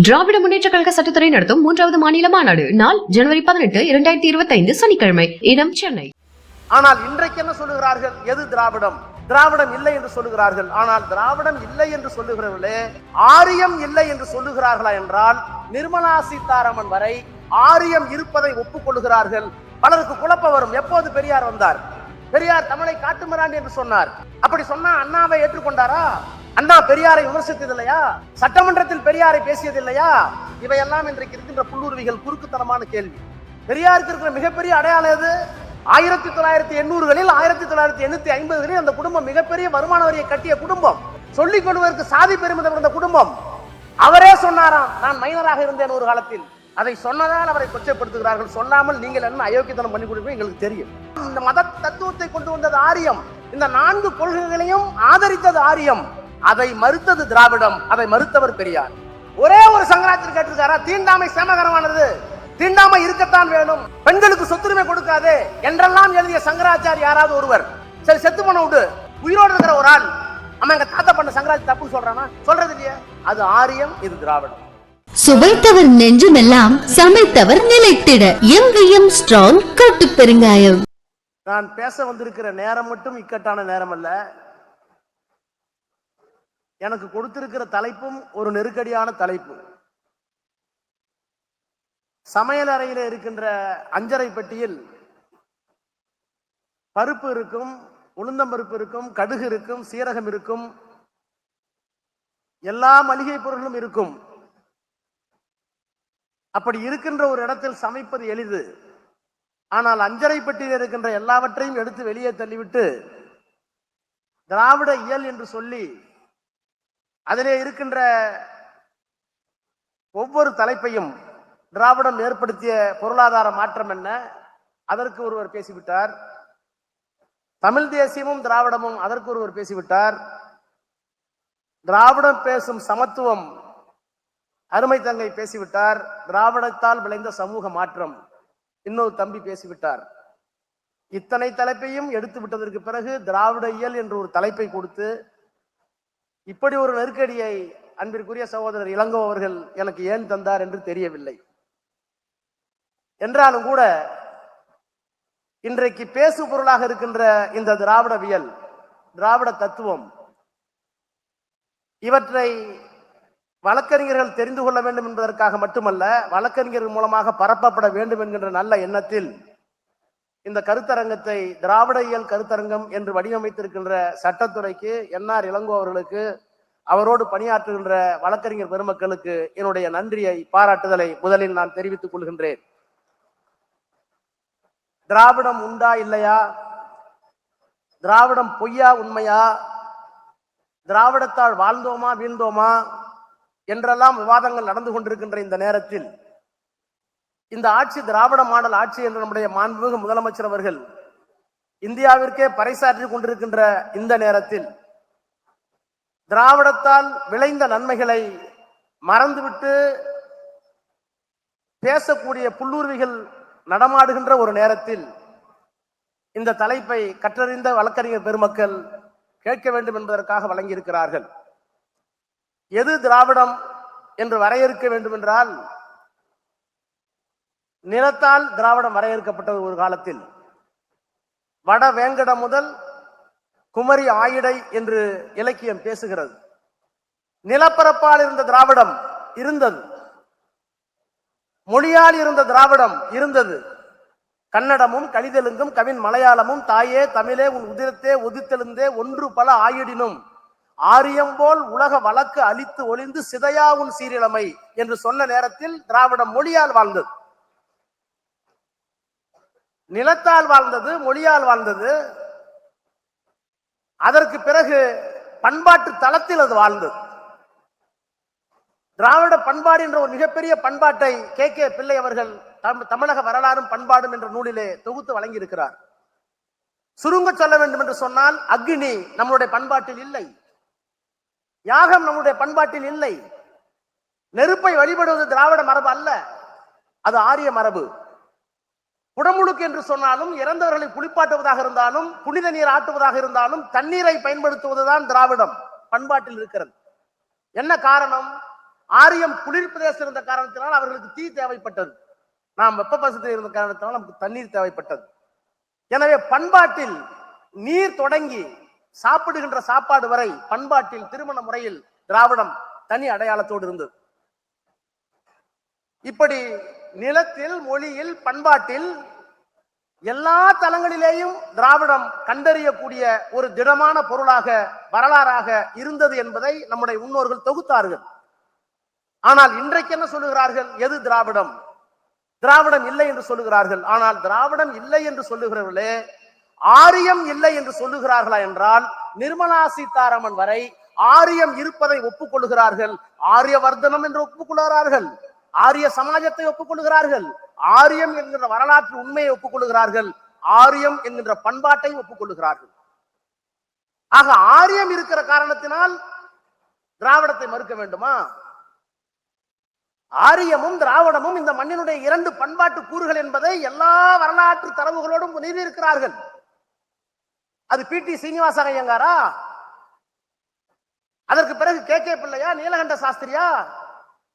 திராவிட முன்னேற்ற கழக சட்டத்துறை நடத்தும் மூன்றாவது மாநில மாநாடு நாள் ஜனவரி பதினெட்டு இரண்டாயிரத்தி இருபத்தி ஐந்து சனிக்கிழமை. இடம் சென்னை. ஆனால் இன்றைக்கு என்ன சொல்லுகிறார்கள்? எது திராவிடம்? திராவிடம் இல்லை என்று சொல்லுகிறார்கள். ஆனால் திராவிடம் இல்லை என்று சொல்லுகிறவர்களே ஆரியம் இல்லை என்று சொல்லுகிறார்களா என்றால் நிர்மலா சீதாராமன் வரை ஆரியம் இருப்பதை ஒப்புக்கொள்ளுகிறார்கள். பலருக்கு குழப்பம் வரும். எப்போது பெரியார் வந்தார்? பெரியார் தமிழை காட்டுமிராண்டி என்று சொன்னார். அப்படி சொன்னா அண்ணாவை ஏற்றுக்கொண்டாரா? அண்ணா பெரியாரை விமர்சித்தது இல்லையா சட்டமன்றத்தில் பெரியாரை பேசியது இல்லையா இவையெல்லாம் இன்றைக்கு இருக்கின்ற புல்லுருவிகள் குறுக்குத்தனமான கேள்வி. பெரியாருக்கு இருக்கிற மிகப்பெரிய அடையாளம் எது? ஆயிரத்தி தொள்ளாயிரத்தி எண்ணூறுகளில் ஆயிரத்தி தொள்ளாயிரத்தி எண்ணூத்தி ஐம்பதுகளில் அந்த குடும்பம் மிகப்பெரிய வருமான வரியை கட்டிய குடும்பம். சொல்லிக் கொள்வதற்கு சாதி பெருமிதம் இருந்த குடும்பம். அவரே சொன்னாராம் நான் மைனராக இருந்தேன் ஒரு காலத்தில். அதை சொன்னதால் அவரை கொச்சைப்படுத்துகிறார்கள். சொல்லாமல் நீங்கள் என்ன அயோக்கியத்தனம் பண்ணி கொடுப்பீங்க எங்களுக்கு தெரியும். இந்த மத தத்துவத்தை கொண்டு வந்தது ஆரியம். இந்த நான்கு கொள்கைகளையும் ஆதரித்தது ஆரியம். அதை மறுத்தது திராவிடம் அதை மறுத்தவர் பெரியார். ஒரே ஒரு சங்கராச்சாரியர் கேட்டிருக்காரா? தீண்டாமை சேமகரமானது. தீண்டாமை இருக்கத்தான் வேணும். பெண்களுக்கு சொத்துரிமை கொடுக்காதே என்றெல்லாம் எழுதிய சங்கராச்சாரி யாராவது ஒருவர். சரி செத்து போன விடு. உயிரோடு இருக்கிற ஒரு ஆள். அவன் எங்க தாத்தா பண்ண சங்கராச்சாரி தப்பு சொல்றானா? சொல்றது இல்லையே. அது ஆரியம் இது திராவிடம். சுவைத்தவர் நெஞ்சுமெல்லாம் சமைத்தவர் நிலைத்திட. எங்கேயும் ஸ்ட்ராங் கட்டு பெருங்காயம் நான் பேச வந்திருக்கிற நேரம் மட்டும் இக்கட்டான நேரம் அல்ல. எனக்கு கொடுத்திருக்கிற தலைப்பும் ஒரு நெருக்கடியான தலைப்பு. சமையல் அறையில் இருக்கின்ற அஞ்சரை பெட்டியில் பருப்பு இருக்கும் உளுந்தம்பருப்பு இருக்கும் கடுகு இருக்கும் சீரகம் இருக்கும். எல்லா மளிகை பொருளும் இருக்கும். அப்படி இருக்கின்ற ஒரு இடத்தில் சமைப்பது எளிது. ஆனால் அஞ்சரை பெட்டியில் இருக்கின்ற எல்லாவற்றையும் எடுத்து வெளியே தள்ளிவிட்டு திராவிட இயல் என்று சொல்லி அதிலே இருக்கின்ற ஒவ்வொரு தலைப்பையும் திராவிடம் ஏற்படுத்திய பொருளாதார மாற்றம் என்ன? அதற்கு ஒருவர் பேசிவிட்டார். தமிழ் தேசியமும் திராவிடமும் அதற்கு ஒருவர் பேசிவிட்டார். திராவிடம் பேசும் சமத்துவம் அருமை தங்கை பேசிவிட்டார். திராவிடத்தால் விளைந்த சமூக மாற்றம் இன்னொரு தம்பி பேசிவிட்டார். இத்தனை தலைப்பையும் எடுத்து விட்டதற்கு பிறகு திராவிட இயல் என்ற ஒரு தலைப்பை கொடுத்து இப்படி ஒரு நெருக்கடியை அன்பிற்குரிய சகோதரர் இளங்கோ அவர்கள் எனக்கு ஏன் தந்தார் என்று தெரியவில்லை. என்றாலும் கூட இன்றைக்கு பேசு பொருளாக இருக்கின்ற இந்த திராவிடவியல் திராவிட தத்துவம் இவற்றை வழக்கறிஞர்கள் தெரிந்து கொள்ள வேண்டும் என்பதற்காக மட்டுமல்ல வழக்கறிஞர்கள் மூலமாக பரப்பப்பட வேண்டும் என்கின்ற நல்ல எண்ணத்தில் இந்த கருத்தரங்கத்தை திராவிட இயல் கருத்தரங்கம் என்று வடிவமைத்திருக்கின்ற சட்டத்துறைக்கு என்ஆர் இளங்கோ அவர்களுக்கு அவரோடு பணியாற்றுகின்ற வழக்கறிஞர் பெருமக்களுக்கு என்னுடைய நன்றியை பாராட்டுதலை முதலில் நான் தெரிவித்துக் கொள்கின்றேன். திராவிடம் உண்டா இல்லையா? திராவிடம் பொய்யா உண்மையா? திராவிடத்தால் வாழ்ந்தோமா வீழ்ந்தோமா? என்றெல்லாம் விவாதங்கள் நடந்து கொண்டிருக்கின்ற இந்த நேரத்தில் இந்த ஆட்சி திராவிட மாடல் ஆட்சி என்று நம்முடைய மாண்புமிகு முதலமைச்சர் அவர்கள் இந்தியாவிற்கே பறைசாற்றி கொண்டிருக்கின்ற இந்த நேரத்தில் திராவிடத்தால் விளைந்த நன்மைகளை மறந்துவிட்டு பேசக்கூடிய புல்லூர்விகள் நடமாடுகின்ற ஒரு நேரத்தில் இந்த தலைப்பை கற்றறிந்த வழக்கறிஞர் பெருமக்கள் கேட்க வேண்டும் என்பதற்காக வழங்கியிருக்கிறார்கள். எது திராவிடம் என்று வரையறுக்க வேண்டும் என்றால் நிலத்தால் திராவிடம் வரையறுக்கப்பட்டது ஒரு காலத்தில். வட வேங்கடம் முதல் குமரி ஆயிடை என்று இலக்கியம் பேசுகிறது. நிலப்பரப்பால் இருந்த திராவிடம் இருந்தது. மொழியால் இருந்த திராவிடம் இருந்தது. கன்னடமும் கலிதெலுங்கும் கவின் மலையாளமும் தாயே தமிழே உன் உதிரத்தே ஒதித்தெழுந்தே ஒன்று பல ஆயிடினும் ஆரியம் போல் உலக வழக்கு அழித்து ஒளிந்து சிதையா உன் சீரிழமை என்று சொன்ன நேரத்தில் திராவிடம் மொழியால் வாழ்ந்தது. நிலத்தால் வாழ்ந்தது மொழியால் வாழ்ந்தது. அதற்கு பிறகு பண்பாட்டு தளத்தில் அது வாழ்ந்தது. திராவிட பண்பாடு என்ற ஒரு மிகப்பெரிய பண்பாட்டை கே. கே. பிள்ளை அவர்கள் தமிழக வரலாறும் பண்பாடும் என்ற நூலிலே தொகுத்து வழங்கியிருக்கிறார். சுருங்க சொல்ல வேண்டும் என்று சொன்னால் அக்னி நம்மளுடைய பண்பாட்டில் இல்லை. யாகம் நம்முடைய பண்பாட்டில் இல்லை. நெருப்பை வழிபடுவது திராவிட மரபு அல்ல. அது ஆரிய மரபு. குடமுழுக்கு என்று சொன்னாலும் இறந்தவர்களை குளிப்பாட்டுவதாக இருந்தாலும் புனித நீர் ஆட்டுவதாக இருந்தாலும் தண்ணீரை பயன்படுத்துவதுதான் திராவிடம். பண்பாட்டில் இருக்கிறது. என்ன காரணம்? ஆரியம் குளிர் பிரதேசம் இருந்த காரணத்தினால் அவர்களுக்கு தீ தேவைப்பட்டது. நாம் வெப்ப பசத்தில் இருந்த காரணத்தினால் நமக்கு தண்ணீர் தேவைப்பட்டது. எனவே பண்பாட்டில் நீர் தொடங்கி சாப்பிடுகின்ற சாப்பாடு வரை பண்பாட்டில் திருமண முறையில் திராவிடம் தனி அடையாளத்தோடு இருந்தது. இப்படி நிலத்தில் மொழியில் பண்பாட்டில் எல்லா தலங்களிலேயும் திராவிடம் கண்டறியக்கூடிய ஒரு திடமான பொருளாக வரலாறாக இருந்தது என்பதை நம்முடைய முன்னோர்கள் தொகுத்தார்கள். ஆனால் இன்றைக்கு என்ன சொல்லுகிறார்கள்? எது திராவிடம்? திராவிடம் இல்லை என்று சொல்லுகிறார்கள். ஆனால் திராவிடம் இல்லை என்று சொல்லுகிறவர்களே ஆரியம் இல்லை என்று சொல்லுகிறார்களா என்றால் நிர்மலா சீதாராமன் வரை ஆரியம் இருப்பதை ஒப்புக்கொள்கிறார்கள் ஆரியவர்தனம் என்று ஒப்புக்கொள்கிறார்கள். ஆரிய சமாஜத்தை ஒப்புக்கொள்கிறார்கள் ஆரியம் என்கின்ற வரலாற்று உண்மையை ஒப்புக்கொள்கிறார்கள் ஆரியம் என்கின்ற பண்பாட்டை ஒப்புக்கொள்கிறார்கள் ஆக ஆரியம் இருக்கிற காரணத்தினால் திராவிடத்தை மறுக்க வேண்டுமா? ஆரியமும் திராவிடமும் இந்த மண்ணினுடைய இரண்டு பண்பாட்டு கூறுகள் என்பதை எல்லா வரலாற்று தரவுகளோடும் நிறுவியிருக்கிறார்கள் அது பி. டி. சீனிவாச ஐயங்காரா? அதற்கு பிறகு கே. கே. பிள்ளையா? நீலகண்ட சாஸ்திரியா?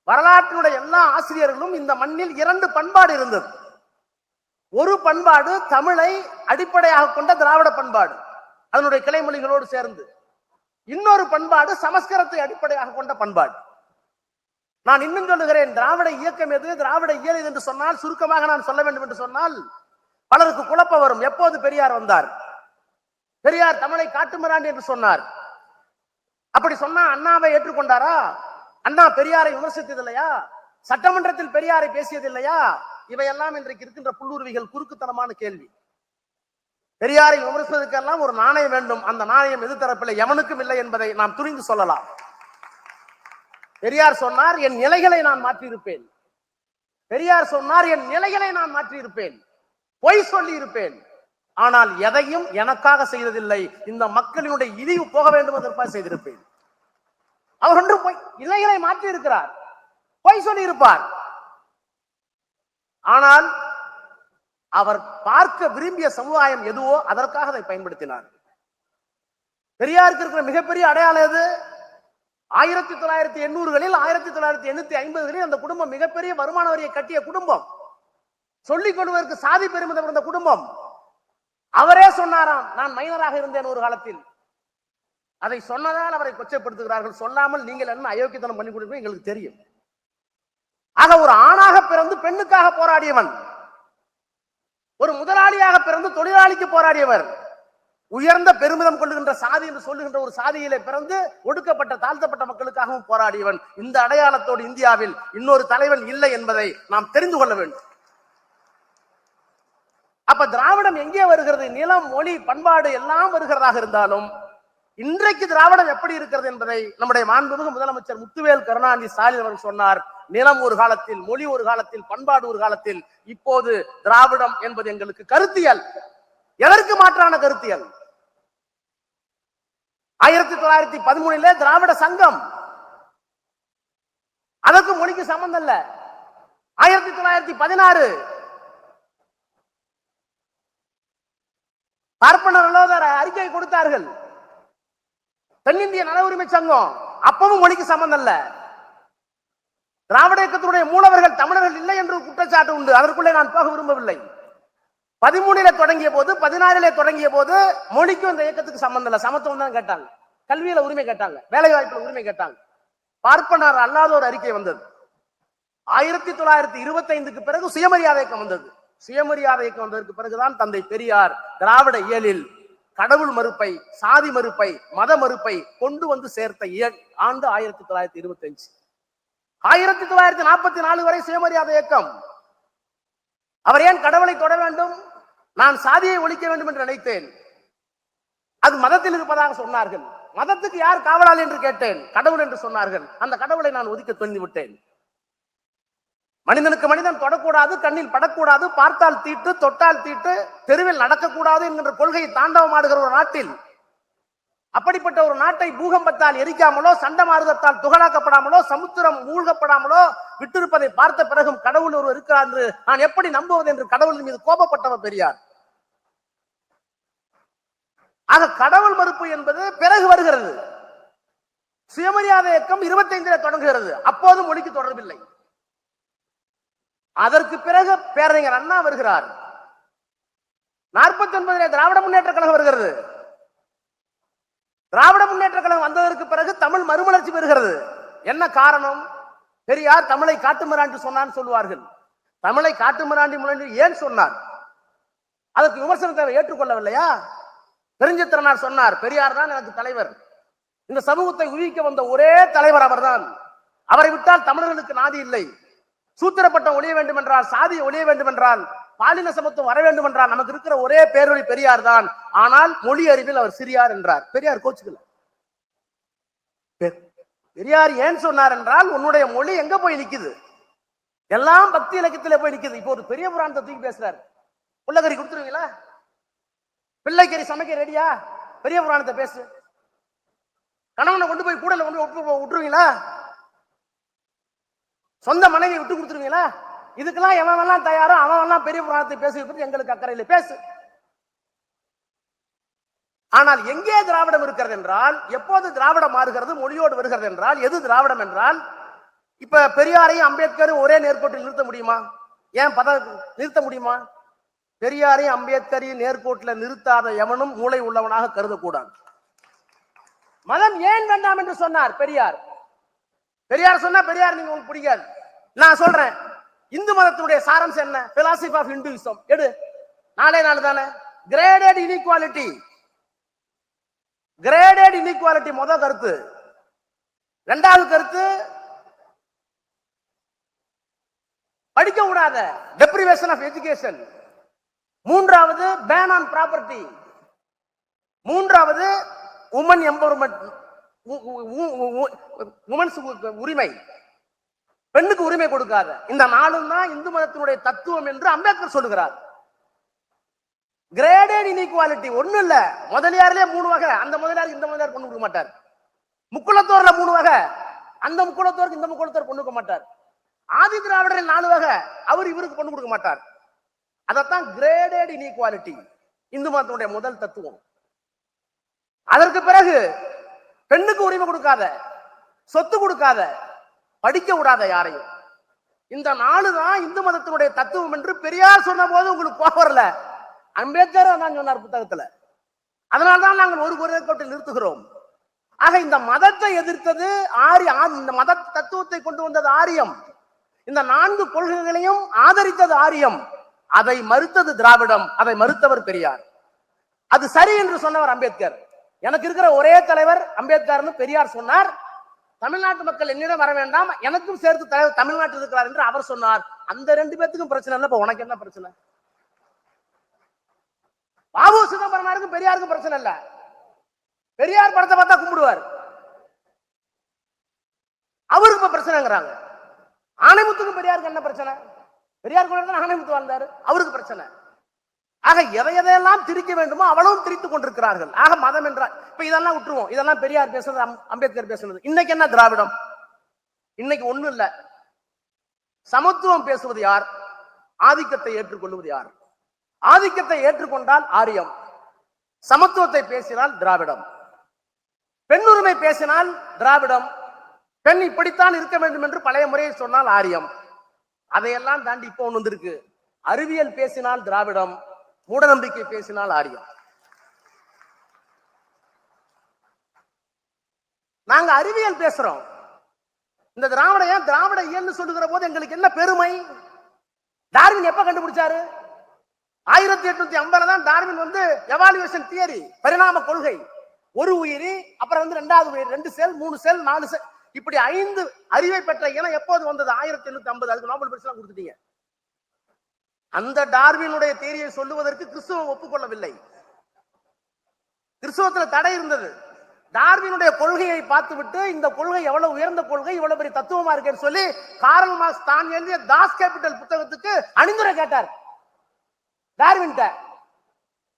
வரலாற்றினுடைய எல்லா ஆசிரியர்களும் இந்த மண்ணில் இரண்டு பண்பாடு இருந்தது. ஒரு பண்பாடு தமிழை அடிப்படையாக கொண்ட திராவிட பண்பாடு அதனுடைய கிளைமொழிகளோடு சேர்ந்து. இன்னொரு பண்பாடு சமஸ்கிருதத்தை அடிப்படையாக கொண்ட பண்பாடு. நான் இன்னும் சொல்லுகிறேன் திராவிட இயக்கம் எது திராவிட இயல் என்று சொன்னால் சுருக்கமாக நான் சொல்ல வேண்டும் என்று சொன்னால் பலருக்கு குழப்பம் வரும். எப்போது பெரியார் வந்தார்? பெரியார் தமிழை காட்டுமிராண்டி என்று சொன்னார். அப்படி சொன்னா அண்ணாவை ஏற்றுக்கொண்டாரா? அண்ணா பெரியாரை விமர்சித்தது இல்லையா சட்டமன்றத்தில் பெரியாரை பேசியது இல்லையா இவையெல்லாம் இன்றைக்கு இருக்கின்ற புல்லுருவிகள் குறுக்குத்தனமான கேள்வி. பெரியாரை விமர்சிப்பதற்கெல்லாம் ஒரு நாணயம் வேண்டும். அந்த நாணயம் எது தரப்பில் எவனுக்கும் இல்லை என்பதை நாம் துணிந்து சொல்லலாம். பெரியார் சொன்னார் என் நிலைகளை நான் மாற்றியிருப்பேன். பெரியார் சொன்னார் என் நிலைகளை நான் மாற்றியிருப்பேன். பொய் சொல்லி இருப்பேன் ஆனால் எதையும் எனக்காக செய்ததில்லை. இந்த மக்களினுடைய இழிவு போக வேண்டும் என்பதற்காக செய்திருப்பேன். அவர் ஒன்று பொய் இலைகளை மாற்றி இருக்கிறார். பொய் சொல்லி இருப்பார் ஆனால் அவர் பார்க்க விரும்பிய சமுதாயம் எதுவோ அதற்காக அதை பயன்படுத்தினார். பெரியாருக்கு இருக்கிற மிகப்பெரிய அடையாளம் எது? ஆயிரத்தி தொள்ளாயிரத்தி எண்ணூறுகளில் ஆயிரத்தி தொள்ளாயிரத்தி எண்ணூத்தி ஐம்பதுகளில் அந்த குடும்பம் மிகப்பெரிய வருமான வரியை கட்டிய குடும்பம். சொல்லிக் கொள்வதற்கு சாதி பெருமிதம் இருந்த குடும்பம். அவரே சொன்னாராம் நான் மைனராக இருந்தேன் ஒரு காலத்தில். அதை சொன்னதால் அவரை கொச்சைப்படுத்துகிறார்கள். சொல்லாமல் நீங்கள் என்ன அயோக்கியத்தனம் பண்ணி கொடுப்பீங்க எங்களுக்கு தெரியும். ஆக ஒரு ஆணாக பிறந்து பெண்ணுக்காக போராடியவன் ஒரு முதலாளியாக பிறந்து தொழிலாளிக்கு போராடியவர் உயர்ந்த பெருமிதம் கொள்ளுகின்ற சாதி என்று சொல்லுகின்ற ஒரு சாதியிலே பிறந்து ஒடுக்கப்பட்ட தாழ்த்தப்பட்ட மக்களுக்காகவும் போராடியவன் இந்த அடையாளத்தோடு இந்தியாவில் இன்னொரு தலைவன் இல்லை என்பதை நாம் தெரிந்து கொள்ள வேண்டும். அப்ப திராவிடம் எங்கே வருகிறது? நிலம் மொழி பண்பாடு எல்லாம் வருகிறதாக இருந்தாலும் இன்றைக்கு திராவிடம் எப்படி இருக்கிறது என்பதை நம்முடைய மாண்புமிகு முதலமைச்சர் முத்துவேல் கருணாநிதி ஸ்டாலின் அவர்கள் சொன்னார். நிலம் ஒரு காலத்தில் மொழி ஒரு காலத்தில் பண்பாடு ஒரு காலத்தில். இப்போது திராவிடம் என்பது எங்களுக்கு கருத்தியல். எதற்கு மாற்றான கருத்தியல்? ஆயிரத்தி தொள்ளாயிரத்தி பதிமூணுல திராவிட சங்கம். அதற்கு மொழிக்கு சம்பந்தம் இல்ல. ஆயிரத்தி தொள்ளாயிரத்தி பதினாறு. பார்ப்பனர் அறிக்கை கொடுத்தார்கள். தென்னிந்திய நல உரிமை சங்கம் அப்பவும் மொழிக்கு சம்பந்தம் இல்ல திராவிட இயக்கத்தினுடைய மூலவர்கள் தமிழர்கள் இல்லை என்று குற்றச்சாட்டு உண்டு. அதற்குள்ளே நான் போக விரும்பவில்லை. பதிமூணில தொடங்கிய போது பதினாறிலே தொடங்கிய போது மொழிக்கும் இந்த இயக்கத்துக்கு சம்பந்தம் இல்லை. சமத்துவம் தான் கேட்டாங்க. கல்வியில உரிமை கேட்டாங்க. வேலை வாய்ப்புல உரிமை கேட்டாங்க. பார்ப்பனர் அல்லாத ஒரு அறிக்கை வந்தது. ஆயிரத்தி தொள்ளாயிரத்தி இருபத்தி ஐந்துக்கு பிறகு சுயமரியாதை இயக்கம் வந்தது. சுயமரியாதை இயக்கம் வந்ததற்கு பிறகுதான் தந்தை பெரியார் திராவிட இயலில் கடவுள் மறுப்பை சாதி மறுப்பை மத மறுப்பை கொண்டு வந்து சேர்த்த ஆண்டு ஆயிரத்தி தொள்ளாயிரத்தி இருபத்தி அஞ்சு ஆயிரத்தி தொள்ளாயிரத்தி நாற்பத்தி நாலு வரை சுயமரியாதை இயக்கம். அவர் ஏன் கடவுளை தொட வேண்டும்? நான் சாதியை ஒழிக்க வேண்டும் என்று நினைத்தேன். அது மதத்தில் இருப்பதாக சொன்னார்கள். மதத்துக்கு யார் காவலாளி என்று கேட்டேன்? கடவுள் என்று சொன்னார்கள். அந்த கடவுளை நான் ஒதுக்க துணிந்து விட்டேன் மனிதனுக்கு மனிதன் தொடக்கூடாது கண்ணில் படக்கூடாது பார்த்தால் தீட்டு தொட்டால் தீட்டு தெருவில் நடக்கக்கூடாது என்கின்ற கொள்கையை தாண்டவமாடுகிற ஒரு நாட்டில் அப்படிப்பட்ட ஒரு நாட்டை பூகம்பத்தால் எரிக்காமலோ சண்டமாறுதத்தால் துகளாக்கப்படாமலோ சமுத்திரம் மூழ்கப்படாமலோ விட்டிருப்பதை பார்த்த பிறகும் கடவுள் ஒருவர் இருக்கிறார் என்று நான் எப்படி நம்புவது என்று கடவுளின் மீது கோபப்பட்டவர் பெரியார். ஆக கடவுள் மறுப்பு என்பது பிறகு வருகிறது. சுயமரியாதை இயக்கம் இருபத்தைந்தில் தொடங்குகிறது. அப்போது மொழிக்கு தொடர்பில்லை. அதற்கு பிறகு பேரறிஞர் அண்ணா வருகிறார். நாற்பத்தி ஒன்பதிலே திராவிட முன்னேற்ற கழகம் வருகிறது. திராவிட முன்னேற்ற கழகம் வந்ததற்கு பிறகு தமிழ் மறுமலர்ச்சி பெறுகிறது. என்ன காரணம்? பெரியார் தமிழை காட்டுமிராண்டி சொன்னான்னு சொல்லுவார்கள். தமிழை காட்டுமிராண்டி முன்னாடி ஏன் சொன்னார்? அதற்கு விமர்சனத்தை ஏற்றுக்கொள்ளவில்லையா? பெருஞ்சித்திரனார் சொன்னார் பெரியார் தான் எனக்கு தலைவர். இந்த சமூகத்தை உயிக்க வந்த ஒரே தலைவர் அவர்தான். அவரை விட்டால் தமிழர்களுக்கு நாதி இல்லை. சூத்திரப்பட்டம் ஒழிய வேண்டும் என்றால் சாதி ஒழிய வேண்டும் என்றால் பாலின சமத்துவம் வர வேண்டும் என்றால் நமக்கு இருக்கிற ஒரே பேரொழி பெரியார் தான். ஆனால் மொழி அறிவில் அவர் சிறியார் என்றார். பெரியார் கோச்சுக்கல. பெரியார் ஏன் சொன்னார் என்றால் உன்னுடைய மொழி எங்க போய் நிக்குது? எல்லாம் பக்தி இலக்கியத்துல போய் நிக்குது. இப்போ ஒரு பெரிய புராணத்தை தூக்கி பேசுறாரு. புள்ளக்கறி கொடுத்துருவீங்களா? பிள்ளைக்கறி சமைக்க ரெடியா? பெரிய புராணத்தை பேசு. கணவனை கொண்டு போய் கூடல கொண்டு போய் விட்டுருவீங்களா சொந்த மனைவி விட்டு கொடுத்துருவீங்களா? இதுக்கெல்லாம் எவன் எல்லாம் தயாரோ அவன் எல்லாம் பெரிய புராணத்தை பேசுவது எங்களுக்கு அக்கறை இல்லை. பேசு. ஆனால் எங்கே திராவிடம் இருக்கிறது என்றால் எப்போது திராவிடம் மாறுகிறது மொழியோடு வருகிறது என்றால் எது திராவிடம் என்றால் இப்ப பெரியாரையும் அம்பேத்கரும் ஒரே நேர்கோட்டில் நிறுத்த முடியுமா? ஏன் பத நிறுத்த முடியுமா? பெரியாரையும் அம்பேத்கரையும் நேர்கோட்டில் நிறுத்தாத எவனும் மூளை உள்ளவனாக கருதக்கூடாது. மதம் ஏன் வேண்டாம் என்று சொன்னார் பெரியார்? பெரியார் சொன்னா பெரியார் நீங்க உங்களுக்கு பிடிக்காது. நான் சொல்றேன் இந்து மதத்தினுடைய சாரம்சம் என்ன? பிலாசபி ஆஃப் இந்துவிசம் எடு. நாளே நாள் தானே? கிரேடட் இனிக்வாலிட்டி கிரேடட் இனிக்வாலிட்டி முத கருத்து. ரெண்டாவது கருத்து படிக்க கூடாத டெப்ரிவேஷன் ஆஃப் எஜுகேஷன் மூன்றாவது பேன் ஆன் ப்ராப்பர்ட்டி மூன்றாவது உமன் எம்பவர்மெண்ட் உமன்ஸ் உரிமை. பெண்ணுக்கு உரிமை கொடுக்காத. இந்த நாளும் தான் இந்து மதத்தினுடைய தத்துவம் என்று அம்பேத்கர் சொல்லுகிறார். கிரேடேட் இன்இக்வாலிட்டி ஒண்ணு இல்ல. முதலியாரிலே மூணு வகை. அந்த முதலியார் இந்த முதலியார் கொண்டு கொடுக்க மாட்டார். முக்குளத்தோர்ல மூணு வகை. அந்த முக்குளத்தோருக்கு இந்த முக்குளத்தோர் கொண்டு கொடுக்க மாட்டார். ஆதி திராவிடரில் நாலு வகை. அவர் இவருக்கு கொண்டு கொடுக்க மாட்டார். அதத்தான் கிரேடேட் இன்இக்வாலிட்டி இந்து மதத்தினுடைய முதல் தத்துவம். அதற்கு பிறகு பெண்ணுக்கு உரிமை கொடுக்காத சொத்து கொடுக்காத படிக்க விடாத யாரையும். இந்த நாலு தான் இந்து மதத்தினுடைய தத்துவம் என்று பெரியார் சொன்ன போது உங்களுக்கு கோபம் வரல. அம்பேத்கர் தான் சொன்னார் புத்தகத்துல. அதனால்தான் நாங்கள் ஒரு குறை கோட்டில் நிறுத்துகிறோம். ஆக இந்த மதத்தை எதிர்த்தது ஆரிய இந்த மத தத்துவத்தை கொண்டு வந்தது ஆரியம். இந்த நான்கு கொள்கைகளையும் ஆதரித்தது ஆரியம். அதை மறுத்தது திராவிடம் அதை மறுத்தவர் பெரியார். அது சரி என்று சொன்னவர் அம்பேத்கர். எனக்கு இருக்கிற ஒரே தலைவர் அம்பேத்கர்னு பெரியார் சொன்னார். தமிழ்நாட்டு மக்கள் என்னிடம் வர வேண்டாம். எனக்கும் சேர்த்து தலைவர் தமிழ்நாட்டில் இருக்கிறார் என்று அவர் சொன்னார். அந்த ரெண்டு பேத்துக்கும் பிரச்சனை இல்லை. இப்ப உனக்கு என்ன பிரச்சனை? பாபு சிதம்பரனாருக்கும் பெரியாருக்கும் பிரச்சனை இல்ல. பெரியார் படத்தை பார்த்தா கும்பிடுவார். அவருக்கு இப்ப பிரச்சனைங்கிறாங்க. ஆணைமுத்துக்கும் பெரியாருக்கு என்ன பிரச்சனை? பெரியார் கூட ஆணைமுத்து வாழ்ந்தாரு. அவருக்கு பிரச்சனை. ஆக எதை எதையெல்லாம் திரிக்க வேண்டுமோ அவ்வளவும் திரித்துக் கொண்டிருக்கிறார்கள். ஆக மதம் என்றால் இப்ப இதெல்லாம் விட்டுருவோம். இதெல்லாம் பெரியார் பேசுனது அம்- அம்பேத்கர் பேசுனது இன்னைக்கு என்ன திராவிடம்? இன்னைக்கு ஒண்ணும் இல்ல. சமத்துவம் பேசுவது யார்? ஆதிக்கத்தை ஏற்றுக்கொள்வது யார்? ஆதிக்கத்தை ஏற்றுக்கொண்டால் ஆரியம். சமத்துவத்தை பேசினால் திராவிடம். பெண்ணுரிமை பேசினால் திராவிடம். பெண் இப்படித்தான் இருக்க வேண்டும் என்று பழைய முறையை சொன்னால் ஆரியம். அதையெல்லாம் தாண்டி இப்போ ஒன்று வந்திருக்கு. அறிவியல் பேசினால் திராவிடம். மூடநம்பிக்கை பேசினால் ஆரியம். நாங்க அறிவியல் பேசுறோம். இந்த திராவிட ஏன் திராவிட இயல்னு சொல்லுகிற போது எங்களுக்கு என்ன பெருமை? டார்வின் எப்ப கண்டுபிடிச்சாரு? ஆயிரத்தி எட்நூத்தி ஐம்பதுல தான் டார்வின் வந்து எவாலுவேஷன் தியரி பரிணாம கொள்கை. ஒரு உயிரி அப்புறம் வந்து ரெண்டாவது உயிர் ரெண்டு செல் மூணு செல் நாலு செல். இப்படி ஐந்து அறிவை பெற்ற இனம் எப்போது வந்தது? ஆயிரத்தி எண்ணூத்தி ஐம்பது அதுக்கு நோபல் பரிசு எல்லாம் கொடுத்துட்டீங்க. அந்த டார்வினுடைய தேரியை சொல்லுவதற்கு கிறிஸ்துவம் ஒப்புக்கொள்ளவில்லை. கிறிஸ்துவத்துல தடை இருந்தது. டார்வினுடைய கொள்கையை பார்த்துவிட்டு இந்த கொள்கை எவ்வளவு உயர்ந்த கொள்கை இவ்வளவு பெரிய தத்துவமா இருக்கேன்னு சொல்லி காரல் மார்க்ஸ் தான் எழுதிய தாஸ் கேபிட்டல் புத்தகத்துக்கு அணிந்துரை கேட்டார். டார்வின்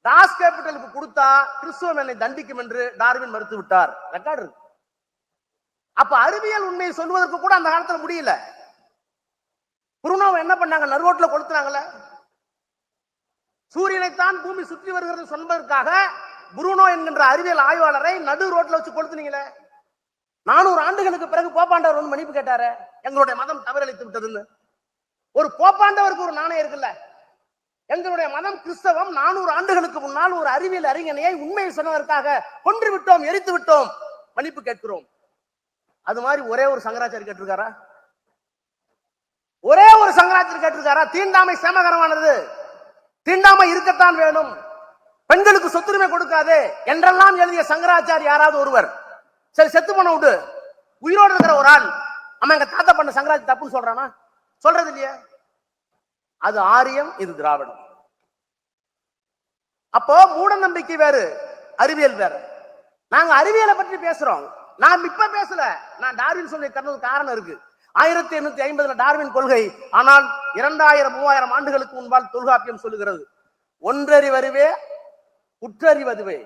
தாஸ் கேபிட்டலுக்கு கொடுத்தா கிறிஸ்துவம் என்னை தண்டிக்கும் என்று டார்வின் மறுத்து விட்டார் ரெக்கார்டு இருக்கு. அப்ப அறிவியல் உண்மையை சொல்வதற்கு கூட அந்த காலத்துல முடியல. புருனோவை என்ன பண்ணாங்க? நறுவோட்டில் கொளுத்துனாங்கல்ல? சூரியனைத்தான் பூமி சுற்றி வருகிறது சொல்வதற்காக புருனோ என்கின்ற அறிவியல் ஆய்வாளரை நடு ரோட்ல வச்சு கொளுத்துனீங்களே. நானூறு ஆண்டுகளுக்கு பிறகு போப்பாண்டவர் வந்து மன்னிப்பு கேட்டாரு. எங்களுடைய மதம் தவறளித்து விட்டதுன்னு. ஒரு போப்பாண்டவருக்கு ஒரு நாணயம் இருக்குல்ல? எங்களுடைய மதம் கிறிஸ்தவம் நானூறு ஆண்டுகளுக்கு முன்னால் ஒரு அறிவியல் அறிஞனையை உண்மையை சொன்னதற்காக கொன்று விட்டோம் எரித்து விட்டோம். மன்னிப்பு கேட்கிறோம். அது மாதிரி ஒரே ஒரு சங்கராச்சாரி கேட்டிருக்காரா? சங்கராச்சர் கேட்டிருக்காரா? தீண்டாமை சேமகரமானது. தீண்டாமை இருக்கத்தான் வேணும். பெண்களுக்கு சொத்துரிமை கொடுக்காதே என்றெல்லாம் எழுதிய சங்கராச்சார் யாராவது ஒருவர். சரி செத்து பண்ண விட்டு உயிரோடு இருக்கிற ஒரு ஆள். அவன் எங்க தாத்தா பண்ண சங்கராச்சாரி தப்புன்னு சொல்றானா? சொல்றது இல்லையா. அது ஆரியம் இது திராவிடம். அப்போ மூட நம்பிக்கை வேறு அறிவியல் வேறு. நாங்க அறிவியலை பற்றி பேசுறோம். நான் இப்ப பேசல. நான் டார்வின் சொல்லி கண்டது காரணம் இருக்கு. ஆயிரத்தி எண்ணூத்தி ஐம்பதுல டார்வின் கொள்கை ஆனால் இரண்டாயிரம் மூவாயிரம் ஆண்டுகளுக்கு முன்பால் தொல்காப்பியம் சொல்லுகிறது. ஒன்றறிவதுவே புற்றறிவதுவே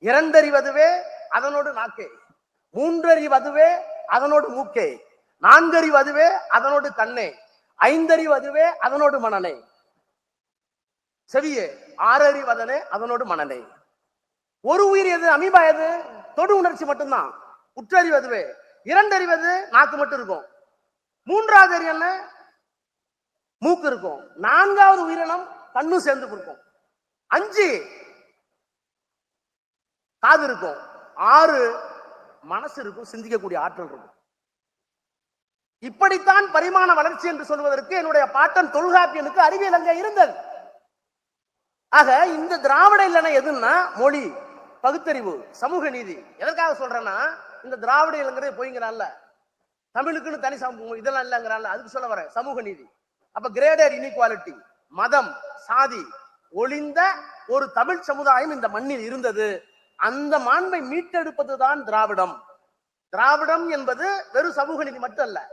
இரண்டறிவதுவே அதனோடு நாக்கே. மூன்றறிவதுவே அதனோடு மூக்கே. நான்கறிவதுவே அதனோடு கண்ணே. ஐந்தறிவதுவே அதனோடு மனநே. செவியே ஆறறிவதனே அதனோடு மனநே. ஒரு உயிர் எது அமீபா எது? தொடு உணர்ச்சி மட்டும்தான். உற்றறிவதுவே இரண்டறிவது நாக்கு மட்டும் இருக்கும். மூன்றாவது அறிவு என்ன? மூக்கு இருக்கும். நான்காவது உயிரினம் கண்ணும் சேர்ந்து கொடுக்கும். அஞ்சு காது இருக்கும். ஆறு மனசு இருக்கும். சிந்திக்கக்கூடிய ஆற்றல் இருக்கும். இப்படித்தான் பரிமாண வளர்ச்சி என்று சொல்வதற்கு என்னுடைய பாட்டன் தொல்காப்பியனுக்கு அறிவியல் அங்கே இருந்தது. ஆக இந்த திராவிட இல்லைன்னா எதுன்னா மொழி பகுத்தறிவு சமூக நீதி. எதற்காக சொல்றேன்னா இந்த திராவிட இல்லைங்கிறது போய்ங்கிறான்ல. தமிழுக்குன்னு தனி சமூகம் இதெல்லாம் இல்லைங்கிறான்ல அதுக்கு சொல்ல வரேன். சமூக நீதி. அப்ப கிரேடர் இனிக்வாலிட்டி மதம் சாதி ஒளிந்த ஒரு தமிழ் சமுதாயம் இந்த மண்ணில் இருந்தது. அந்த மாண்பை மீட்டெடுப்பதுதான் திராவிடம். திராவிடம் என்பது வெறும் சமூக நீதி மட்டும் அல்ல.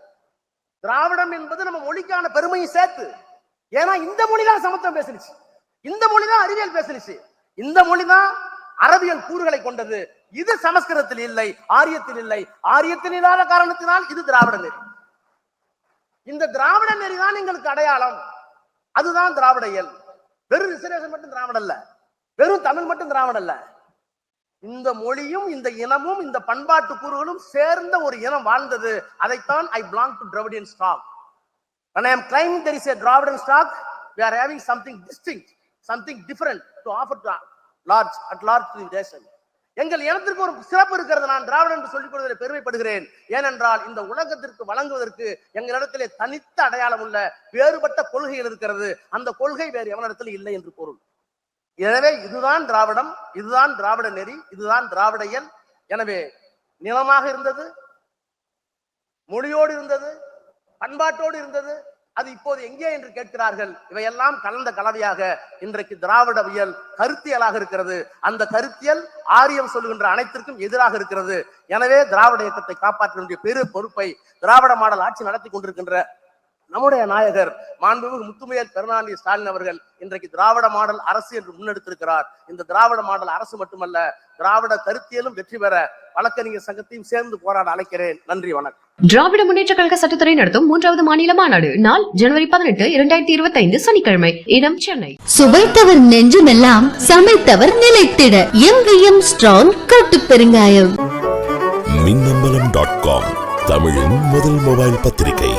திராவிடம் என்பது நம்ம மொழிக்கான பெருமையும் சேர்த்து. ஏன்னா இந்த மொழிதான் சமத்துவம் பேசுனுச்சு. இந்த மொழிதான் அறிவியல் பேசுனுச்சு. இந்த மொழிதான் அறிவியல் கூறுகளை கொண்டது. இது சமஸ்கிருதத்தில் இல்லை ஆரியத்தில் இல்லை. ஆரியத்தில் இல்லாத காரணத்தினால் இது திராவிட நெறி. இந்த திராவிட நெறிதான் எங்களுக்கு அடையாளம். அதுதான் திராவிட இயல். வெறும் ரிசர்வேஷன் மட்டும் திராவிட அல்ல. வெறும் தமிழ் மட்டும் திராவிட அல்ல. இந்த மொழியும் இந்த இனமும் இந்த பண்பாட்டு கூறுகளும் சேர்ந்த ஒரு இனம் வாழ்ந்தது. அதைத்தான் I belong to Dravidian stock when i am claiming there is a dravidian stock we are having something distinct something different to offer to large at large nation எங்கள் இனத்திற்கு ஒரு சிறப்பு இருக்கிறது. நான் திராவிடன் என்று சொல்லிக் கொள்வதில் பெருமைப்படுகிறேன். ஏனென்றால் இந்த உலகத்திற்கு வழங்குவதற்கு எங்களிடத்திலே தனித்த அடையாளம் உள்ள வேறுபட்ட கொள்கைகள் இருக்கிறது. அந்த கொள்கை வேறு எவனிடத்தில் இல்லை என்று பொருள். எனவே இதுதான் திராவிடம் இதுதான் திராவிட நெறி இதுதான் திராவிட இயல். எனவே நிலமாக இருந்தது மொழியோடு இருந்தது பண்பாட்டோடு இருந்தது அது இப்போது எங்கே என்று கேட்கிறார்கள். இவையெல்லாம் கலந்த கலவையாக இன்றைக்கு திராவிடவியல் கருத்தியலாக இருக்கிறது. அந்த கருத்தியல் ஆரியம் சொல்லுகின்ற அனைத்திற்கும் எதிராக இருக்கிறது. எனவே திராவிட இயக்கத்தை காப்பாற்ற வேண்டிய பெரு பொறுப்பை திராவிட மாடல் ஆட்சி நடத்தி கொண்டிருக்கின்ற நம்முடைய நாயகர் மாண்புமிகு முத்துமையல் கருணாநிதி ஸ்டாலின் அவர்கள் இன்றைக்கு திராவிட மாடல் அரசு என்று முன்னெடுத்திருக்கிறார். இந்த திராவிட மாடல் அரசு மட்டுமல்ல திராவிட கருத்தியலும் வெற்றி பெற வழக்கறிஞர் சங்கத்தையும் சேர்ந்து போராட அழைக்கிறேன். நன்றி வணக்கம். திராவிட முன்னேற்ற கழக சட்டத்துறை நடத்தும் மூன்றாவது மாநில மாநாடு நாள் ஜனவரி பதினெட்டு இரண்டாயிரத்தி இருபத்தி ஐந்து சனிக்கிழமை இடம் சென்னை. சுவைத்தவர் நெஞ்சுமெல்லாம் சமைத்தவர் நிலைத்திட எங்கேயும் ஸ்ட்ராங் கட்டு பெருங்காயம். மின்னம்பலம் டாட் காம் தமிழின் முதல் மொபைல் பத்திரிகை.